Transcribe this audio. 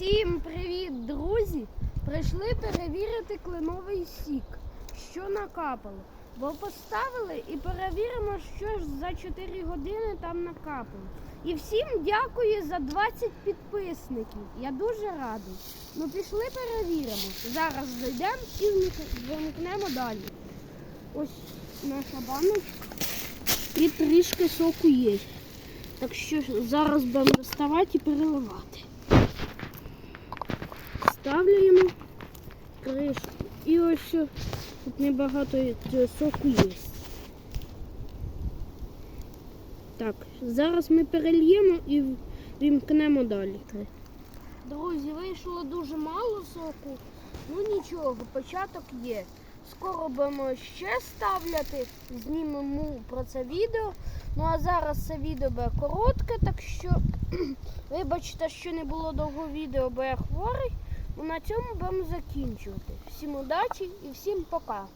Всім привіт, друзі! Прийшли перевірити кленовий сік, що накапало. Бо поставили і перевіримо, що ж за 4 години там накапало. І всім дякую за 20 підписників. Я дуже радий. Ну пішли перевіримо. Зараз зайдемо і вимкнемо далі. Ось наша баночка. І трішки соку є. Так що зараз будемо доставати і переливати. Ставляємо кришку. І ось що, тут небагато соку є. Так, зараз ми перельємо і вімкнемо далі. Друзі, вийшло дуже мало соку. Ну нічого, початок є. Скоро будемо ще ставляти, знімемо про це відео. Ну а зараз це відео буде коротке, так що вибачте, що не було довго відео, бо я хворий. На цьому будемо закінчувати. Всім удачі і всім пока.